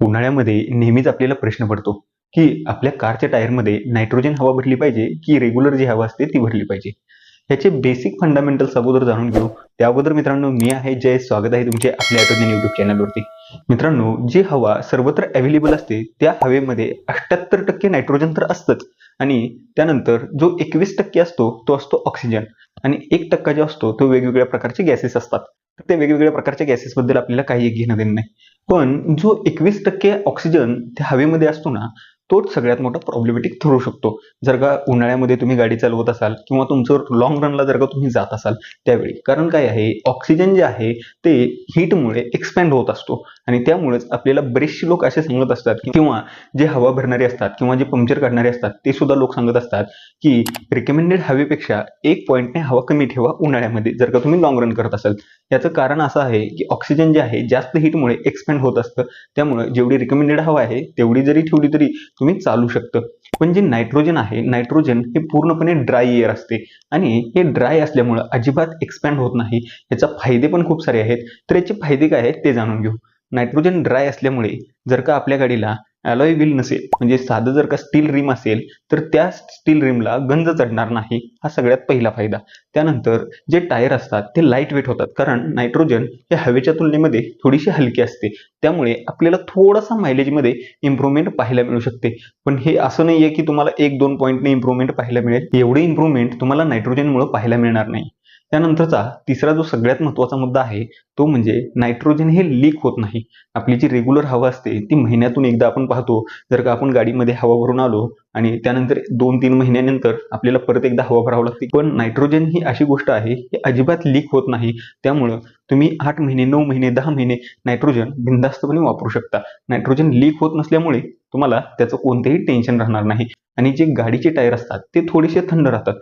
उन्हाळ्यामध्ये नेहमीच आपल्याला प्रश्न पडतो की आपल्या कारच्या टायरमध्ये नायट्रोजन हवा भरली पाहिजे की रेग्युलर जी हवा असते ती भरली पाहिजे? याचे बेसिक फंडामेंटल्स अगोदर जाणून घेऊ. त्या अगोदर मित्रांनो मी आहे जय. स्वागत आहे तुमचे आपल्या ॲटोजन युट्यूब चॅनलवरती मित्रांनो जी हवा सर्वत्र अवेलेबल असते त्या हवेमध्ये अठ्ठ्याहत्तर टक्के नायट्रोजन तर असतंच. आणि त्यानंतर जो एकवीस टक्के असतो तो असतो ऑक्सिजन आणि एक टक्का जो असतो तो वेगवेगळ्या प्रकारचे गॅसेस असतात. तर ते वेगवेगळ्या प्रकारच्या गॅसेसबद्दल आपल्याला काही एक घेणं देणं नाही. पण जो एकवीस टक्के ऑक्सिजन त्या हवेमध्ये असतो ना तोच सगळ्यात मोठा प्रॉब्लेमॅटिक ठरू शकतो. जर का उन्हाळ्यामध्ये तुम्ही गाडी चालवत असाल किंवा तुमचं लॉंग रनला जर का तुम्ही जात असाल त्यावेळी. कारण काय आहे ऑक्सिजन जे आहे ते हीटमुळे एक्सपॅन्ड होत असतो. आणि त्यामुळेच आपल्याला बरेचसे लोक असे सांगत असतात किंवा जे हवा भरणारे असतात किंवा जे पंक्चर काढणारे असतात ते सुद्धा लोक सांगत असतात की रिकमेंडेड हवेपेक्षा एक पॉईंटने हवा कमी ठेवा उन्हाळ्यामध्ये. जर का तुम्ही लॉंग रन करत असाल याचं कारण असं आहे की ऑक्सिजन जे आहे जास्त हीटमुळे एक्सपेंड होत असतं. त्यामुळे जेवढी रिकमेंडेड हवा आहे तेवढी जरी ठेवली तरी तुम्ही चालू शकतं. पण जे नायट्रोजन आहे नायट्रोजन हे पूर्णपणे ड्राय एअर असते. आणि हे ड्राय असल्यामुळं अजिबात एक्सपॅन्ड होत नाही. याचा फायदे पण खूप सारे आहेत. तर याचे फायदे काय आहेत ते जाणून घेऊ. नायट्रोजन ड्राय असल्यामुळे जर का आपल्या गाडीला अलॉय व्हील नसेल म्हणजे साधं जर का स्टील रिम असेल तर त्या स्टील रिमला गंज चढणार नाही हा सगळ्यात पहिला फायदा. त्यानंतर जे टायर असतात ते लाइट वेट होतात कारण नायट्रोजन हे हवेच्या तुलनेमध्ये थोडीशी हलकी असते. त्यामुळे आपल्याला थोडासा मायलेजमध्ये इम्प्रूव्हमेंट पाहायला मिळू शकते. पण हे असं नाही आहे की तुम्हाला एक दोन पॉईंटने इम्प्रूव्हमेंट पाहायला मिळेल. एवढी इम्प्रूव्हमेंट तुम्हाला नायट्रोजनमुळे पाहायला मिळणार नाही. त्यानंतरचा तिसरा जो सगळ्यात महत्त्वाचा मुद्दा आहे तो म्हणजे नायट्रोजन हे लीक होत नाही. आपली जी रेग्युलर हवा असते ती महिन्यातून एकदा आपण पाहतो. जर का आपण गाडीमध्ये हवा भरून आलो आणि त्यानंतर दोन तीन महिन्यानंतर आपल्याला परत एकदा हवा भरावं लागते. पण नायट्रोजन ही अशी गोष्ट आहे की अजिबात लीक होत नाही. त्यामुळं तुम्ही आठ महिने नऊ महिने दहा महिने नायट्रोजन बिंदास्तपणे वापरू शकता. नायट्रोजन लीक होत नसल्यामुळे तुम्हाला त्याचं कोणतेही टेन्शन राहणार नाही. आणि जे गाडीचे टायर असतात ते थोडेसे थंड राहतात.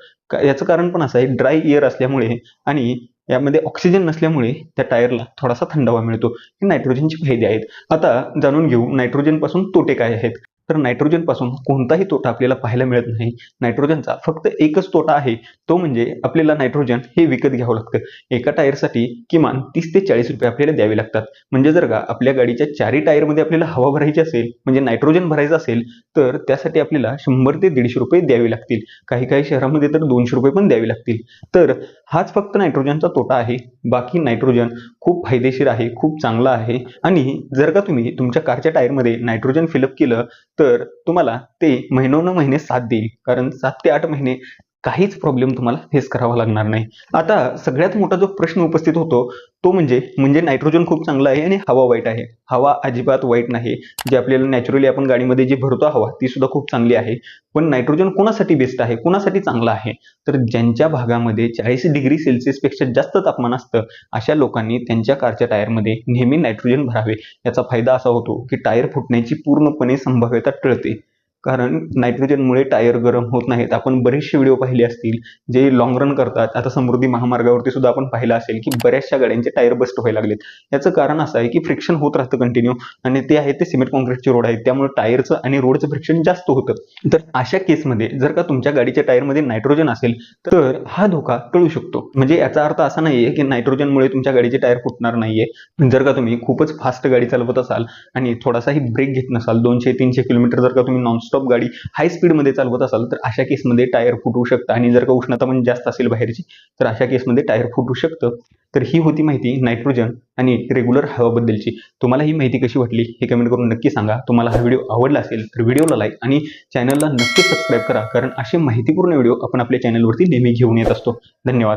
याचं कारण पण असं आहे ड्राय एअर असल्यामुळे आणि यामध्ये ऑक्सिजन नसल्यामुळे त्या टायरला थोडासा थंडावा मिळतो. हे नायट्रोजनचे फायदे आहेत. आता जाणून घेऊ नायट्रोजनपासून तोटे काय आहेत? तर नायट्रोजनपासून कोणताही तोटा आपल्याला पाहायला मिळत नाही. नायट्रोजनचा फक्त एकच तोटा आहे तो म्हणजे आपल्याला नायट्रोजन हे विकत घ्यावं लागतं. एका टायरसाठी किमान तीस ते चाळीस रुपये आपल्याला द्यावे लागतात. म्हणजे जर का आपल्या गाडीच्या चारही टायरमध्ये आपल्याला हवा भरायची असेल म्हणजे नायट्रोजन भरायचं असेल तर त्यासाठी आपल्याला शंभर ते दीडशे रुपये द्यावे लागतील. काही काही शहरामध्ये तर दोनशे रुपये पण द्यावे लागतील. तर हाच फक्त नायट्रोजनचा तोटा आहे. बाकी नायट्रोजन खूप फायदेशीर आहे खूप चांगला आहे. आणि जर का तुम्ही तुमच्या कारच्या टायरमध्ये नायट्रोजन फिलअप केलं तर तुम्हाला ते महिनोन महिने साथ देईल. कारण सात ते आठ महिने काहीच प्रॉब्लेम तुम्हाला फेस करावा लागणार नाही. आता सगळ्यात मोठा जो प्रश्न उपस्थित होतो तो म्हणजे म्हणजे नायट्रोजन खूप चांगलं आहे आणि हवा वाईट आहे. हवा अजिबात वाईट नाही. जे आपल्याला नॅचरली आपण गाडीमध्ये जी भरतो हवा ती सुद्धा खूप चांगली आहे. पण नायट्रोजन कोणासाठी बेस्ट आहे? कोणासाठी चांगला आहे? तर ज्यांच्या भागामध्ये चाळीस डिग्री सेल्सिअसपेक्षा जास्त तापमान असतं अशा लोकांनी त्यांच्या कारच्या टायरमध्ये नेहमी नायट्रोजन भरावे. याचा फायदा असा होतो की टायर फुटण्याची पूर्णपणे संभाव्यता टळते. कारण नायट्रोजनमुळे टायर गरम होत नाहीत. आपण बरेचसे व्हिडिओ पाहिले असतील जे लॉंग रन करतात. आता समृद्धी महामार्गावरती सुद्धा आपण पाहिलं असेल की बऱ्याचशा गाड्यांचे टायर बस्ट व्हायला लागलेत. याचं कारण असं आहे की फ्रिक्शन होत राहतं कंटिन्यू आणि ते आहे ते सिमेंट कॉन्क्रीटचे रोड आहेत. त्यामुळे टायरचं आणि रोडचं फ्रिक्शन जास्त होतं. तर अशा केसमध्ये जर का तुमच्या गाडीच्या टायरमध्ये नायट्रोजन असेल तर हा धोका टळू शकतो. म्हणजे याचा अर्थ असा नाहीये की नायट्रोजनमुळे तुमच्या गाडीचे टायर फुटणार नाहीये. जर का तुम्ही खूपच फास्ट गाडी चालवत असाल आणि थोडासाही ब्रेक घेत नसाल दोनशे तीनशे किलोमीटर जर का तुम्ही नॉनस्टॉप गाडी हाय स्पीडमध्ये चालवत असाल तर अशा केसमध्ये टायर फुटू शकतं. आणि जर का उष्णता पण जास्त असेल बाहेरची तर अशा केसमध्ये टायर फुटू शकतं. तर ही होती माहिती नायट्रोजन आणि रेग्युलर हवाबद्दलची. तुम्हाला ही माहिती कशी वाटली हे कमेंट करून नक्की सांगा. तुम्हाला हा व्हिडिओ आवडला असेल तर व्हिडिओला लाईक आणि चॅनलला नक्की सबस्क्राईब करा. कारण असे माहितीपूर्ण व्हिडिओ आपण आपल्या चॅनलवरती नेहमी घेऊन येत असतो. धन्यवाद.